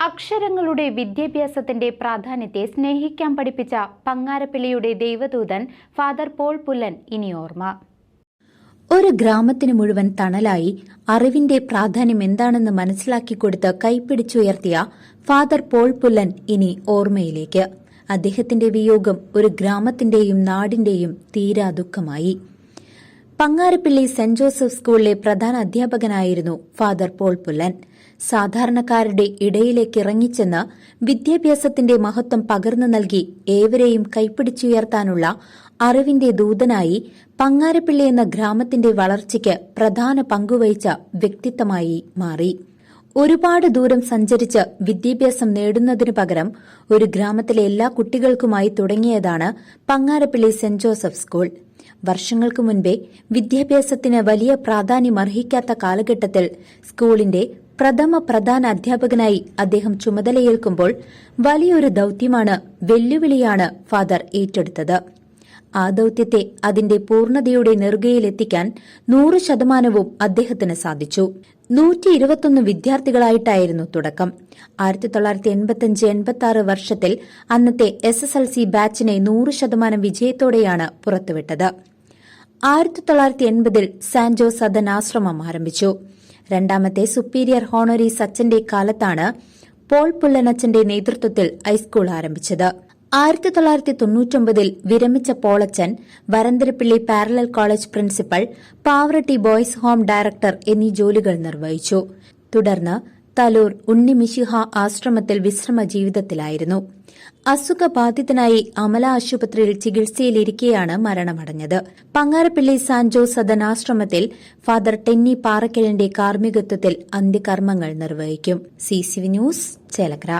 അക്ഷരങ്ങളുടെ വിദ്യാഭ്യാസത്തിന്റെ പ്രാധാന്യത്തെ സ്നേഹിക്കാൻ പഠിപ്പിച്ച പങ്ങാരപ്പിള്ളിയുടെ ദൈവദൂതൻ ഫാദർ പോൾ പുല്ലൻ ഇനി ഓർമ്മ. ഒരു ഗ്രാമത്തിന് മുഴുവൻ തണലായി അറിവിന്റെ പ്രാധാന്യം എന്താണെന്ന് മനസ്സിലാക്കി കൊടുത്ത് കൈപ്പിടിച്ചുയർത്തിയ ഫാദർ പോൾ പുല്ലൻ ഇനി ഓർമ്മയിലേക്ക്. അദ്ദേഹത്തിന്റെ വിയോഗം ഒരു ഗ്രാമത്തിന്റെയും നാടിന്റെയും തീരാ ദുഃഖമായി. പങ്ങാരപ്പിള്ളി സെന്റ് ജോസഫ് സ്കൂളിലെ പ്രധാന അധ്യാപകനായിരുന്നു ഫാദർ പോൾ പുല്ലൻ. സാധാരണക്കാരുടെ ഇടയിലേക്ക് ഇറങ്ങിച്ചെന്ന് വിദ്യാഭ്യാസത്തിന്റെ മഹത്വം പകർന്നു നൽകി ഏവരെയും കൈപ്പിടിച്ചുയർത്താനുള്ള അറിവിന്റെ ദൂതനായി പങ്ങാരപ്പിള്ളി എന്ന ഗ്രാമത്തിന്റെ വളർച്ചയ്ക്ക് പ്രധാന പങ്കുവഹിച്ച വ്യക്തിത്വമായി മാറി. ഒരുപാട് ദൂരം സഞ്ചരിച്ച് വിദ്യാഭ്യാസം നേടുന്നതിനു പകരം ഒരു ഗ്രാമത്തിലെ എല്ലാ കുട്ടികൾക്കുമായി തുടങ്ങിയതാണ് പങ്ങാരപ്പിള്ളി സെന്റ് ജോസഫ് സ്കൂൾ. വർഷങ്ങൾക്ക് മുൻപേ വിദ്യാഭ്യാസത്തിന് വലിയ പ്രാധാന്യം അർഹിക്കാത്ത കാലഘട്ടത്തിൽ സ്കൂളിന്റെ പ്രഥമ പ്രധാന അധ്യാപകനായി അദ്ദേഹം ചുമതലയേൽക്കുമ്പോൾ വലിയൊരു ദൌത്യമാണ് വെല്ലുവിളിയാണ് ഫാദർ ഏറ്റെടുത്തത്. ആ ദൌത്യത്തെ അതിന്റെ പൂർണതയുടെ നെറുകയിലെത്തിക്കാൻ നൂറ് ശതമാനവും അദ്ദേഹത്തിന് സാധിച്ചു. നൂറ്റി ഇരുപത്തൊന്ന് വിദ്യാർത്ഥികളായിട്ടായിരുന്നു തുടക്കം. ആയിരത്തി തൊള്ളായിരത്തി എൺപത്തിയഞ്ച് എൺപത്തി ആറ് വർഷത്തിൽ അന്നത്തെ എസ് എസ് എൽ സി ബാച്ചിനെ നൂറ് ശതമാനം വിജയത്തോടെയാണ് പുറത്തുവിട്ടത്. ആയിരത്തി തൊള്ളായിരത്തി എൺപതിൽ സാൻജോ സദൻ ആശ്രമം ആരംഭിച്ചു. രണ്ടാമത്തെ സുപ്പീരിയർ ഹോണറി സച്ചന്റെ കാലത്താണ് പോൾ പുല്ലനച്ചന്റെ നേതൃത്വത്തിൽ ഹൈസ്കൂൾ ആരംഭിച്ചത്. ആയിരത്തി തൊള്ളായിരത്തി തൊണ്ണൂറ്റൊമ്പതിൽ വിരമിച്ച Polachan Varantharappilly parallel college principal Pavaratty boys home director എന്നീ ജോലികൾ നിർവഹിച്ചു. തുടർന്ന് തലൂർ ഉണ്ണിമിശിഹ ആശ്രമത്തിൽ വിശ്രമ ജീവിതത്തിലായിരുന്നു. അസുഖബാധിതനായി അമല ആശുപത്രിയിൽ ചികിത്സയിലിരിക്കെയാണ് മരണമടഞ്ഞത്. പങ്ങാരപ്പിള്ളി സാൻജോ സദനാശ്രമത്തിൽ ഫാദർ ടെന്നി പാറക്കലിന്റെ കാർമ്മികത്വത്തിൽ അന്ത്യകർമ്മങ്ങൾ നിർവഹിക്കും. C C news Chelakkara.